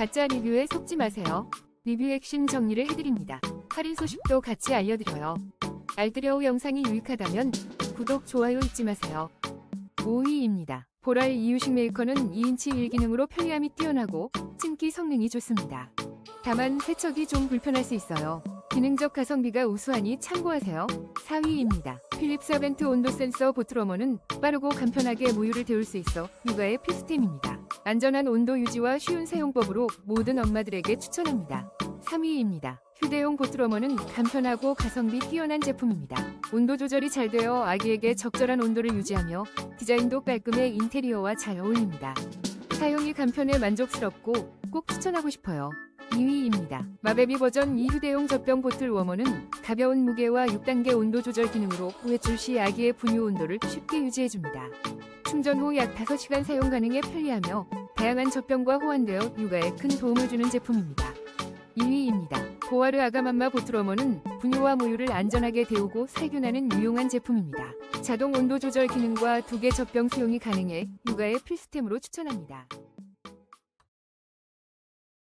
가짜 리뷰에 속지 마세요. 리뷰 핵심 정리를 해드립니다. 할인 소식도 같이 알려드려요. 알뜰여우 영상이 유익하다면 구독, 좋아요 잊지 마세요. 5위입니다. 보랄 이유식 메이커는 2인치 1기능으로 편리함이 뛰어나고 찜기 성능이 좋습니다. 다만 세척이 좀 불편할 수 있어요. 기능적 가성비가 우수하니 참고하세요. 4위입니다. 필립스 아벤트 온도 센서 보트러머는 빠르고 간편하게 모유를 데울 수 있어 육아의 필수템입니다. 안전한 온도 유지와 쉬운 사용법으로 모든 엄마들에게 추천합니다. 3위입니다. 휴대용 보트러머는 간편하고 가성비 뛰어난 제품입니다. 온도 조절이 잘 되어 아기에게 적절한 온도를 유지하며 디자인도 깔끔해 인테리어와 잘 어울립니다. 사용이 간편해 만족스럽고 꼭 추천하고 싶어요. 2위입니다. 마베비 버전 2 휴대용 젖병 보틀 워머는 가벼운 무게와 6단계 온도 조절 기능으로 외출 시 아기의 분유 온도를 쉽게 유지해줍니다. 충전 후 약 5시간 사용 가능해 편리하며 다양한 젖병과 호환되어 육아에 큰 도움을 주는 제품입니다. 2위입니다. 고아르 아가맘마 보트러머는 분유와 모유를 안전하게 데우고 살균하는 유용한 제품입니다. 자동 온도 조절 기능과 두 개 젖병 수용이 가능해 육아의 필수템으로 추천합니다.